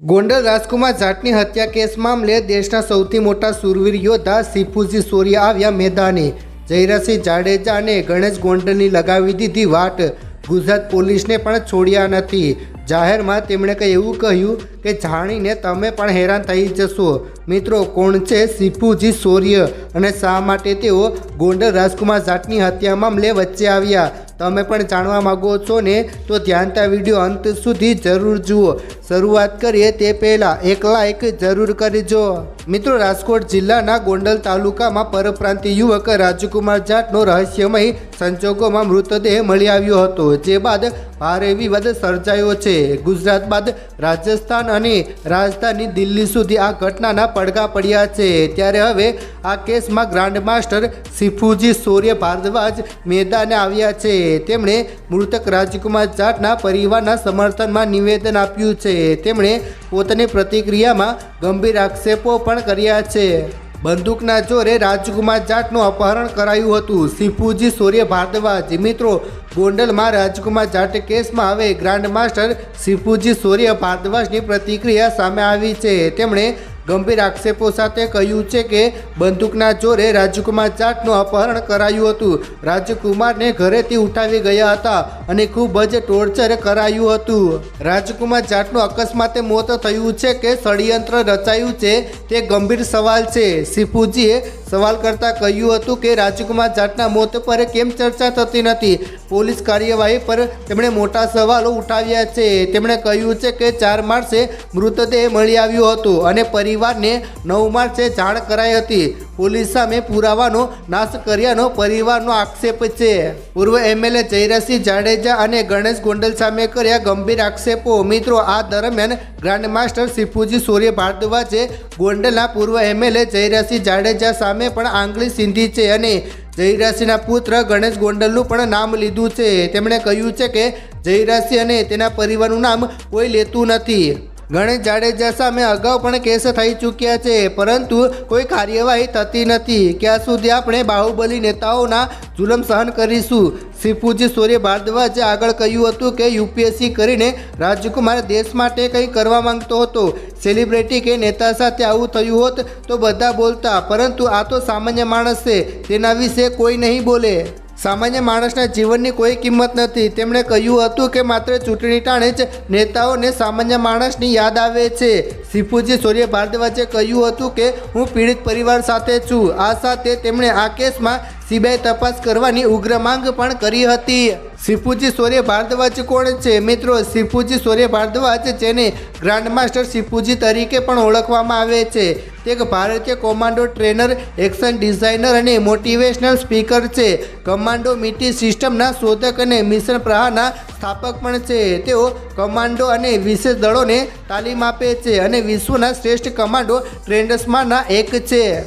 ગોંડલ રાજકુમાર જાટની હત્યા કેસ મામલે દેશના સૌથી મોટા સુરવીર યોદ્ધા સિફુજી સોરિયા આવ્યા મેદાને. જયરાસિંહ જાડેજાને ગણેશ ગોંડલની લગાવી દીધી વાટ. ગુજરાત પોલીસને પણ છોડ્યા નથી. જાહેરમાં તેમણે કંઈ એવું કહ્યું કે જાણીને તમે પણ હેરાન થઈ જશો. મિત્રો, કોણ છે સિફુજી સૂર્ય અને શા માટે તેઓ ગોંડલ રાજકુમાર જાટની હત્યા મામલે વચ્ચે આવ્યા? તમે પણ જાણવા માંગો છો ને, તો ધ્યાનતા વીડિયો અંત સુધી જરૂર જુઓ. શરૂઆત કરીએ તે પહેલાં એક લાઇક જરૂર કરજો. મિત્રો, રાજકોટ જિલ્લાના ગોંડલ તાલુકામાં પરપ્રાંતિ યુવક રાજકુમાર જાટનો રહસ્યમય સંજોગોમાં મૃતદેહ મળી આવ્યો હતો, જે બાદ ભારે વિવાદ સર્જાયો છે. ગુજરાત બાદ રાજસ્થાન અને રાજધાની દિલ્હી સુધી આ ઘટનાના પડઘા પડ્યા છે. ત્યારે હવે આ કેસમાં ગ્રાન્ડ માસ્ટર સિફુજી સૂર્ય ભારદ્વાજ મેદાને આવ્યા છે. તેમણે મૃતક રાજકુમાર જાટના પરિવારના સમર્થનમાં નિવેદન આપ્યું છે. તેમણે પોતાની પ્રતિક્રિયામાં ગંભીર આક્ષેપો પણ કર્યા છે. બંદૂકના જોરે રાજકુમાર જાટનું અપહરણ કરાયું હતું. સિફુજી સૂર્ય ભારદ્વાજ, મિત્રો ગોંડલમાં રાજકુમાર જાટ કેસમાં હવે ગ્રાન્ડ માસ્ટર સિફુજી સૂર્ય ભારદ્વાજની પ્રતિક્રિયા સામે આવી છે. તેમણે ગંભીર આક્ષેપો સાથે કહ્યું છે કે બંદૂકના જોરે રાજકુમાર જાટનું અપહરણ કરાયું હતું. રાજકુમારને ઘરેથી ઉઠાવી ગયા હતા અને ખૂબ જ ટોર્ચર કરાયું હતું. રાજકુમાર જાટનું અકસ્માતે મોત થયું છે કે ષડયંત્ર રચાયું છે તે ગંભીર સવાલ છે. શિપુજીએ સવાલ કરતાં કહ્યું હતું કે રાજકુમાર જાટના મોત પર કેમ ચર્ચા થતી નથી? પોલીસ કાર્યવાહી પર તેમણે મોટા સવાલો ઉઠાવ્યા છે. તેમણે કહ્યું છે કે ચાર માર્ચે મૃતદેહ મળી આવ્યો હતો અને પરિવારને નવ માર્ચે જાણ કરાઈ હતી. પોલીસ સામે પુરાવાનો નાશ કર્યાનો પરિવારનો આક્ષેપ છે. પૂર્વ એમએલએ જયરાસિંહ જાડેજા અને ગણેશ ગોંડલ સામે કર્યા ગંભીર આક્ષેપો. મિત્રો, આ દરમિયાન ગ્રાન્ડ માસ્ટર સિફુજી સૂર્ય ભારદ્વાજે ગોંડલના પૂર્વ એમએલએ જયરાસિંહ જાડેજા સામે પણ આંગળી સીંધી છે અને જયરાસિંહના પુત્ર ગણેશ ગોંડલનું પણ નામ લીધું છે. તેમણે કહ્યું છે કે જયરાશિ અને તેના પરિવારનું નામ કોઈ લેતું નથી. ગણેશ જાડેજા સામે અગાઉ પણ કેસ થઈ ચૂક્યા છે, પરંતુ કોઈ કાર્યવાહી થતી નથી. ક્યાં સુધી આપણે બાહુબલી નેતાઓના જુલમ સહન કરીશું? શ્રીપુજી સૂર્ય ભારદ્વાજે આગળ કહ્યું હતું કે યુપીએસસી કરીને રાજકુમાર દેશ માટે કંઈ કરવા માંગતો હતો. સેલિબ્રિટી કે નેતા સાથે આવું થયું હોત તો બધા બોલતા, પરંતુ આ તો સામાન્ય માણસ છે. તેના વિશે કોઈ નહીં બોલે. સામાન્ય માણસના જીવનની કોઈ કિંમત નથી. તેમણે કહ્યું હતું કે માત્ર ચૂંટણી ટાણે જ નેતાઓને સામાન્ય માણસની યાદ આવે છે. સિફુજી સૂર્ય ભારદ્વાજે કહ્યું હતું કે, હું પીડિત પરિવાર સાથે છું. આ સાથે તેમણે આ કેસમાં સીબીઆઈ તપાસ કરવાની ઉગ્ર માંગ પણ કરી હતી. સિફુજી સૂર્ય ભારદ્વાજ કોણ છે? મિત્રો સિફુજી સૂર્ય ભારદ્વાજ જેને ગ્રાન્ડ માસ્ટર સિફુજી તરીકે પણ ઓળખવામાં આવે છે. તે એક ભારતીય કોમાન્ડો ટ્રેનર એક્શન ડિઝાઇનર અને મોટિવેશનલ સ્પીકર છે. કમાન્ડો મિટી સિસ્ટમના શોધક અને મિશન પ્રહારના સ્થાપક પણ છે. તેઓ કમાન્ડો અને વિશેષ દળોને તાલીમ આપે છે અને વિશ્વના શ્રેષ્ઠ કમાન્ડો ટ્રેનર્સમાંના એક છે.